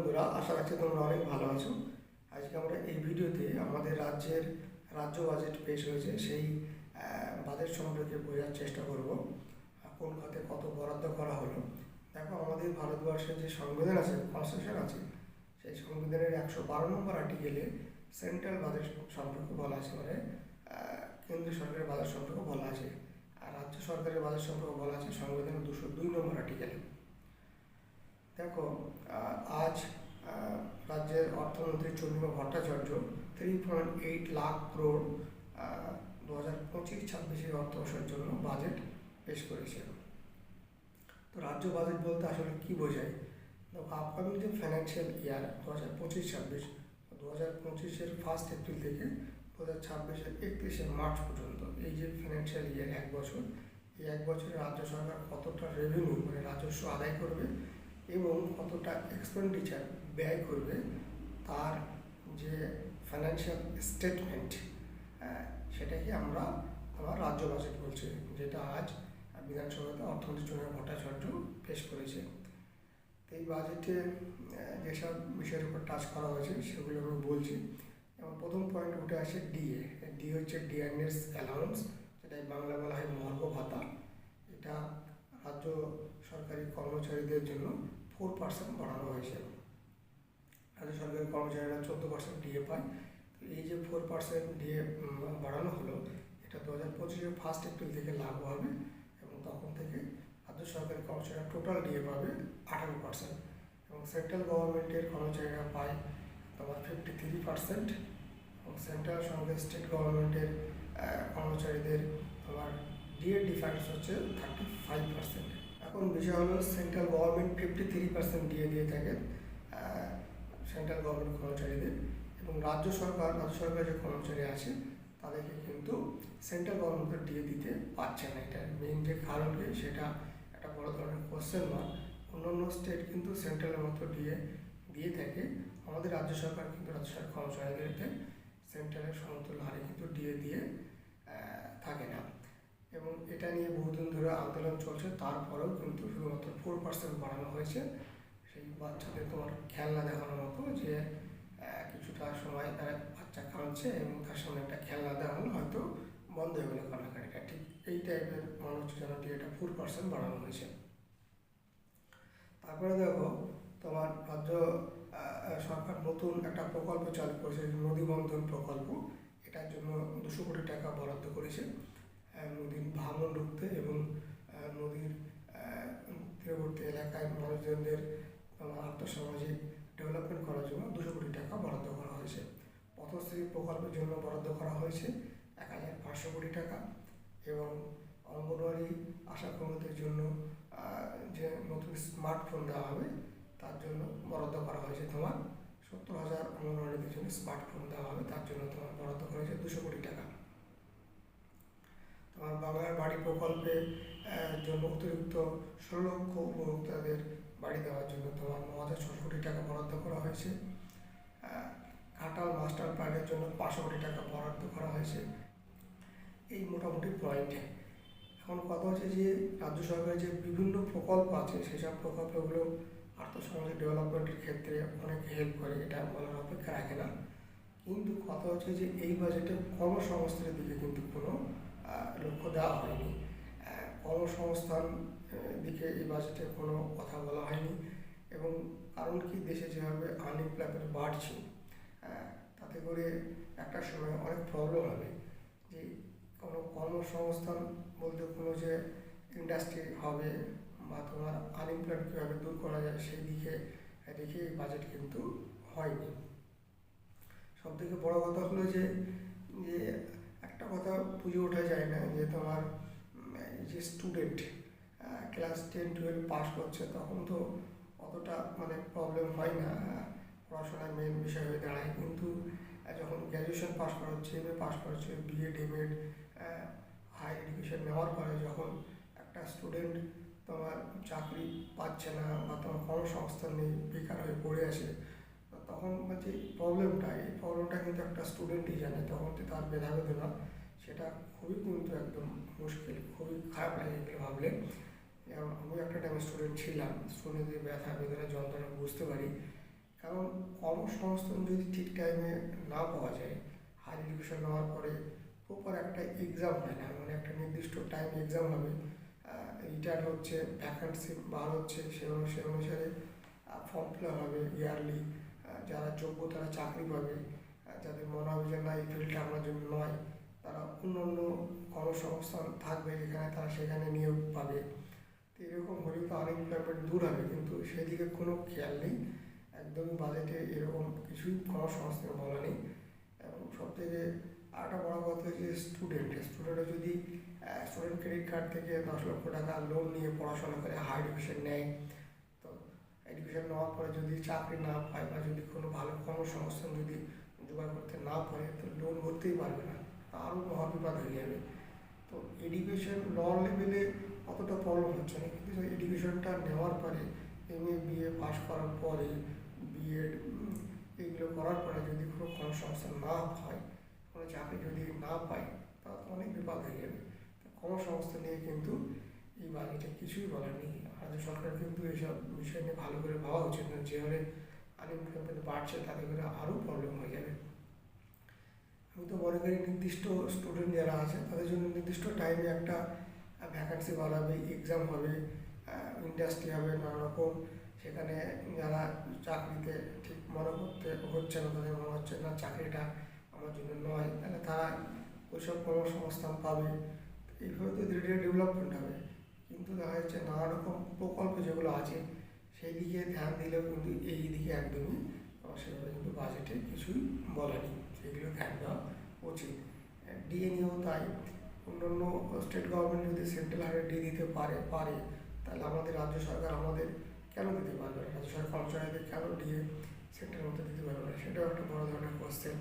বন্ধুরা, আশা রাখছি তোমরা অনেক ভালো আছো। আজকে আমরা এই ভিডিওতে আমাদের রাজ্যের রাজ্য বাজেট পেশ হয়েছে, সেই বাজেট সম্পর্কে বোঝার চেষ্টা করব। কোন খাতে কত বরাদ্দ করা হলো। দেখো, আমাদের ভারতবর্ষের যে সংবিধান আছে কনস্টিটিউশন আছে, সেই সংবিধানের একশো বারো নম্বর আর্টিকেলে সেন্ট্রাল বাজেট সম্পর্কে বলা আছে মানে কেন্দ্রীয় সরকারের বাজেট সম্পর্কে বলা আছে। আর রাজ্য সরকারের বাজেট সম্পর্কে বলা আছে সংবিধানের দুশো দুই নম্বর আর্টিকেলে দেখো আজ রাজ্যের অর্থমন্ত্রী Chandrima Bhattacharya three point eight lakh crore দু হাজার পঁচিশ ছাব্বিশের অর্থ বর্ষের জন্য বাজেট পেশ করেছে। তো রাজ্য বাজেট বলতে আসলে কি বোঝায়? দেখো আপকামিং যে ফাইন্যান্সিয়াল ইয়ার দু হাজার পঁচিশ, ছাব্বিশ দু হাজার পঁচিশের ফার্স্ট এপ্রিল থেকে দু হাজার ছাব্বিশের একত্রিশে মার্চ পর্যন্ত, এই যে ফাইন্যান্সিয়াল ইয়ার এক বছর, এই এক বছরে রাজ্য সরকার কতটা রেভিনিউ মানে রাজস্ব আদায় করবে এবং কতটা এক্সপেন্ডিচার ব্যয় করবে তার যে ফাইন্যান্সিয়াল স্টেটমেন্ট সেটাকে আমরা আমার রাজ্য বাজেট বলছি, যেটা আজ বিধানসভাতে অর্থমন্ত্রী চন্দ্র ভট্টাচার্য পেশ করেছে। এই বাজেটে যেসব বিষয়ের উপর টাচ করা হয়েছে, সেগুলো আমি বলছি। এবং প্রথম পয়েন্ট উঠে আসে ডিএ ডি হচ্ছে ডিএনএস অ্যালাউন্স যেটা বাংলা বলা হয় মর্গ ভাতা এটা রাজ্য সরকারি কর্মচারীদের জন্য ফোর পার্সেন্ট বাড়ানো হয়েছে। রাজ্য সরকারি কর্মচারীরা চোদ্দ পার্সেন্ট ডিএ পায়। তো এই যে ফোর পার্সেন্ট ডিএ বাড়ানো হলো, এটা দু হাজার পঁচিশের ফার্স্ট এপ্রিল থেকে লাগু হবে এবং তখন থেকে রাজ্য সরকারি কর্মচারীরা টোটাল ডিএ পাবে আঠারো পার্সেন্ট এবং সেন্ট্রাল গভর্নমেন্টের কর্মচারীরা পায় তোমার ফিফটি থ্রি পার্সেন্ট এবং সেন্ট্রাল সঙ্গে স্টেট গভর্নমেন্টের কর্মচারীদের তোমার ডিএ ডিফারেন্স হচ্ছে থার্টি ফাইভ পার্সেন্ট এখন বিষয় হলো central government fifty three percent DA দিয়ে থাকে সেন্ট্রাল গভর্নমেন্ট কর্মচারীদের এবং রাজ্য সরকার, রাজ্য সরকারের যে কর্মচারী আছে, তাদেরকে কিন্তু সেন্ট্রাল গভর্নমেন্ট ডিএ দিতে পারছে না। এটা মেইন যে কারণ সেটা একটা বড় ধরনের কোশ্চেন মার্ক অন্যান্য স্টেট কিন্তু সেন্ট্রালের মতো ডিএ দিয়ে থাকে। আমাদের রাজ্য সরকার কিন্তু, রাজ্য সরকার কর্মচারীদেরকে সেন্ট্রালের সমতুল্য হারে কিন্তু ডিএ দিয়ে থাকে না। এবং এটা নিয়ে বহুদিন ধরে আন্দোলন চলছে, তারপরেও কিন্তু শুধুমাত্র ফোর পার্সেন্ট বাড়ানো হয়েছে। সেই বাচ্চাদের তোমার খেলনা দেখানোর মতো যে কিছুটা সময় তারা বাচ্চা কাঁদছে এবং তার সামনে একটা খেলনা দেখানো হয়তো বন্ধ হয়ে গেলো কান্নাকাটিটা। ঠিক এই টাইপের মনে হচ্ছে যেন এটা ফোর পার্সেন্ট বাড়ানো হয়েছে। তারপরে দেখো, তোমার রাজ্য সরকার নতুন একটা প্রকল্প চালু করেছে, নদী বন্ধন প্রকল্প। এটার জন্য দুশো কোটি টাকা বরাদ্দ করেছে। নদীর ভাঙন রুখতে এবং নদীর তীরবর্তী এলাকায় মানুষজনদের আর্থসামাজিক ডেভেলপমেন্ট করার জন্য দুশো কোটি টাকা বরাদ্দ করা হয়েছে। পথশ্রী প্রকল্পের জন্য বরাদ্দ করা হয়েছে এক হাজার পাঁচশো কোটি টাকা এবং অঙ্গনওয়াড়ি আশাকর্মীদের জন্য যে নতুন স্মার্টফোন দেওয়া হবে তার জন্য বরাদ্দ করা হয়েছে তোমার সত্তর হাজার অঙ্গনওয়াড়িদের জন্য স্মার্টফোন দেওয়া হবে, তার জন্য তোমার বরাদ্দ করা হয়েছে দুশো কোটি টাকা। তোমার বাংলার বাড়ি প্রকল্পে জন্য অতিরিক্ত ষোলো লক্ষ উপভোক্তাদের বাড়ি দেওয়ার জন্য তোমার ন হাজার ছশো কোটি টাকা বরাদ্দ করা হয়েছে। ঘাটাল মাস্টার প্ল্যানের জন্য পাঁচশো কোটি টাকা বরাদ্দ করা হয়েছে। এই মোটামুটি পয়েন্টে। এখন কথা হচ্ছে যে, রাজ্য সরকারের যে বিভিন্ন প্রকল্প আছে, সেসব প্রকল্পগুলো আর্থসামাজিক ডেভেলপমেন্টের ক্ষেত্রে অনেক হেল্প করে, এটা বলার অপেক্ষা রাখে না। কিন্তু কথা হচ্ছে যে, এই বাজেটে কর্মসংস্থানের দিকে কিন্তু কোনো লক্ষ্য দেওয়া হয়নি। কর্মসংস্থান দিকে এই বাজেটে কোনো কথা বলা হয়নি। এবং কারণ কি? দেশে যেভাবে আনএমপ্লয়মেন্ট বাড়ছে তাতে করে একটা সময় অনেক প্রবলেম হবে। যে কোনো কর্মসংস্থান বলতে কোনো যে ইন্ডাস্ট্রি হবে বা তোমার আনএমপ্লয়েড কীভাবে দূর করা যায়, সেই দিকে রেখে এই বাজেট কিন্তু হয়নি। সব থেকে বড় কথা হলো যে যে একটা কথা বুঝে ওঠা যায় না যে তোমার যে student class ten twelve pass করছে তখন তো অতটা মানে প্রবলেম হয় না আহ, পড়াশোনায় মেন বিষয় হয়ে দাঁড়ায়। কিন্তু যখন গ্র্যাজুয়েশন পাস করা হচ্ছে এম এ পাস করা হচ্ছে BEd M Ed high education নেওয়ার পরে যখন একটা স্টুডেন্ট তোমার চাকরি পাচ্ছে না বা তোমার কর্মসংস্থান নেই বেকার হয়ে পড়ে আছে তখন যে প্রবলেমটা এই প্রবলেমটা কিন্তু একটা স্টুডেন্টই জানে তখন তো তার বেধা বেদনা সেটা খুবই কিন্তু একদম মুশকিল, খুবই খারাপ লাগে এগুলো ভাবলে। আমি একটা টাইমে স্টুডেন্ট ছিলাম স্টুডেন্টদের ব্যথা, বেদনা, যন্ত্রণা বুঝতে পারি। কারণ কর্মসংস্থান যদি ঠিক টাইমে না পাওয়া যায় হায়ার এডুকেশন নেওয়ার পরে প্রপার একটা এক্সাম হয় না। মানে একটা নির্দিষ্ট টাইম এক্সাম হবে রিটায়ার হচ্ছে ভ্যাকান্সি বার হচ্ছে, সে সে অনুসারে ফর্ম ফিল হবে ইয়ারলি যারা যোগ্য তারা চাকরি পাবে যাদের মনে হবে যে না এই ফিল্ডটা আমার জন্য নয়, তারা অন্য অন্য কর্মসংস্থান থাকবে যেখানে তারা সেখানে নিয়োগ পাবে। তো এরকম হলেও তো আনএমপ্লয়মেন্ট দূর হবে, কিন্তু সেদিকে কোনো খেয়াল নেই। একদমই বাজেটে এরকম কিছুই কর্মসংস্থান বলা নেই। এবং সব থেকে আরেকটা বড় কথা হচ্ছে স্টুডেন্ট স্টুডেন্টরা যদি স্টুডেন্ট ক্রেডিট কার্ড থেকে দশ লক্ষ টাকা লোন নিয়ে পড়াশোনা করে হাই এডুকেশন নেয় এডুকেশন নেওয়ার পরে যদি চাকরি না পায় বা যদি কোনো ভালো কর্মসংস্থান যদি জোগাড় করতে না পারে, তো লোন ভরতেই পারবে না। আরও মহাবিপদ হয়ে যাবে। তো এডুকেশন ল লেভেলে অতটা প্রবলেম হচ্ছে না, কিন্তু এডুকেশনটা নেওয়ার পরে এম এ বিএ পাস করার পরে বিএড এগুলো করার পরে যদি কোনো কর্মসংস্থান না হয়, কোনো চাকরি যদি না পায় তা অনেক বিপদ হয়ে যাবে। কর্মসংস্থান নিয়ে কিন্তু এই বাজেটে কিছুই বলার নেই। রাজ্য সরকার কিন্তু এইসব বিষয় নিয়ে ভালো করে ভাবা উচিত না যে হারে আনএমপ্লয়মেন্ট বাড়ছে, তাতে করে আরও প্রবলেম হয়ে যাবে। আমি তো মনে করি নির্দিষ্ট স্টুডেন্ট যারা আছে, তাদের জন্য নির্দিষ্ট টাইমে একটা ভ্যাকান্সি বাড়াবে এক্সাম হবে ইন্ডাস্ট্রি হবে নানা রকম সেখানে যারা চাকরিতে ঠিক মনে করতে হচ্ছে না, তাদের মনে হচ্ছে না চাকরিটা আমার জন্য নয়। তাহলে তারা ওইসব কর্মসংস্থান পাবে। এইভাবে তো ধীরে ধীরে ডেভেলপমেন্ট হবে। কিন্তু দেখা যাচ্ছে নানা রকম প্রকল্প যেগুলো আছে সেই দিকে ধ্যান দিলেও কিন্তু এই দিকে একদমই সেভাবে কিন্তু বাজেটে কিছুই বলেনি সেগুলো ধ্যান দেওয়া উচিত। ডিএ নিয়েও তাই। অন্যান্য স্টেট গভর্নমেন্ট যদি সেন্ট্রাল হারে ডি দিতে পারে পারে, তাহলে আমাদের রাজ্য সরকার আমাদের কেন দিতে পারবে না? রাজ্য সরকার কর্মচারীদের কেন ডিএ সেন্ট্রাল মধ্যে দিতে পারবে না? সেটাও একটা বড় ধরনের কোশ্চেন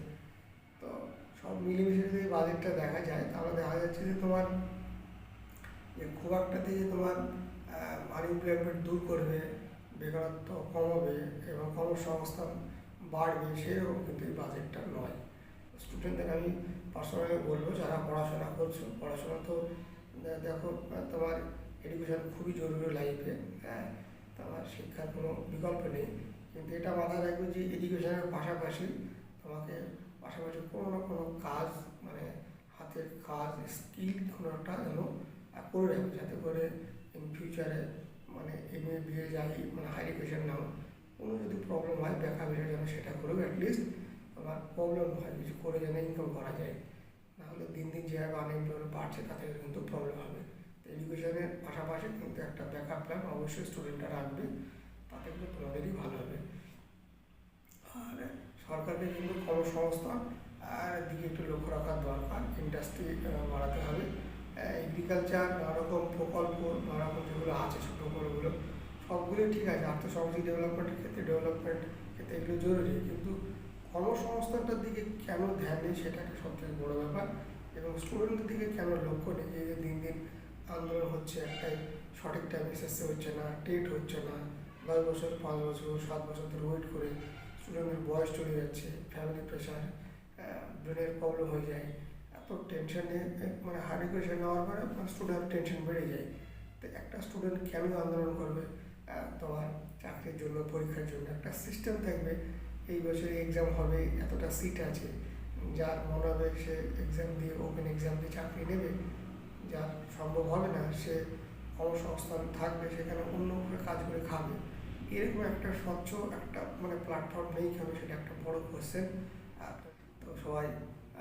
তো সব মিলেমিশে যদি বাজেটটা দেখা যায়, তাহলে দেখা যাচ্ছে যে তোমার খুব একটা দিয়ে তোমার আনএমপ্লয়মেন্ট দূর করবে, বেকারত্ব কমাবে এবং কর্মসংস্থান বাড়বে, সেরকম কিন্তু এই বাজেটটা নয়। স্টুডেন্টদের আমি পার্সোনালি বলব, যারা পড়াশোনা করছ, পড়াশোনা তো দেখো তোমার এডুকেশন খুবই জরুরি লাইফে হ্যাঁ? তোমার শিক্ষার কোনো বিকল্প নেই। কিন্তু এটা মাথায় রাখবে যে এডুকেশনের পাশাপাশি তোমাকে পাশাপাশি কোনো না কোনো কাজ মানে হাতের কাজ স্কিল কোনো একটা যেন আহ, করে রাখবে যাতে করে ইন ফিউচারে মানে এম এ বিয়ে যাই মানে হাই এডুকেশন নাও কোনো যদি প্রবলেম হয় বেকার বেকার যেন সেটা করেও অ্যাটলিস্ট তোমার প্রবলেম হয় কিছু করে যেন ইনকাম করা যায়। নাহলে দিন দিন যেভাবে আনএমপ্লয়মেন্ট বাড়ছে তাতে কিন্তু প্রবলেম হবে। তো এডুকেশনের পাশাপাশি কিন্তু একটা ব্যাকআপ প্ল্যান অবশ্যই স্টুডেন্টরা রাখবে তাতে কিন্তু তোমাদেরই ভালো হবে। আর সরকারকে কিন্তু কর্মসংস্থান আর দিকে একটু লক্ষ্য রাখার দরকার ইন্ডাস্ট্রি বাড়াতে হবে। এগ্রিকালচার নানা রকম প্রকল্প নানা রকম যেগুলো আছে ছোটো বড়োগুলো, সবগুলোই ঠিক আছে। আর্থসামাজিক ডেভেলপমেন্টের ক্ষেত্রে ডেভেলপমেন্ট ক্ষেত্রে এগুলো জরুরি। কিন্তু কর্মসংস্থানটার দিকে কেন ধ্যান নেই সেটা একটা সবথেকে বড়ো ব্যাপার। এবং স্টুডেন্টদের দিকে কেন লক্ষ্য নেই? যে দিন দিন আন্দোলন হচ্ছে একটাই, সঠিক টাইম এসএসসি হচ্ছে না টেট হচ্ছে না, দশ বছর, পাঁচ বছর, সাত বছর ধরে ওয়েট করে স্টুডেন্টের বয়স চলে যাচ্ছে ফ্যামিলি প্রেশার ব্রেনের প্রবলেম হয়ে যায়। এত টেনশনে মানে হার্ড এডুকেশন নেওয়ার পরে স্টুডেন্ট টেনশন বেড়ে যায়। তো একটা স্টুডেন্ট কেন আন্দোলন করবে? তোমার চাকরির জন্য, পরীক্ষার জন্য একটা সিস্টেম থাকবে। এই বছরে এক্সাম হবে, এতটা সিট আছে। যার মনে হবে সে এক্সাম দিয়ে ওপেন এক্সাম দিয়ে চাকরি নেবে, যার সম্ভব হবে না, সে কর্মসংস্থান থাকবে, সেখানে অন্য করে কাজ করে খাবে। এরকম একটা স্বচ্ছ একটা মানে প্ল্যাটফর্ম নেই কেন সেটা একটা বড় কোশ্চেন তো সবাই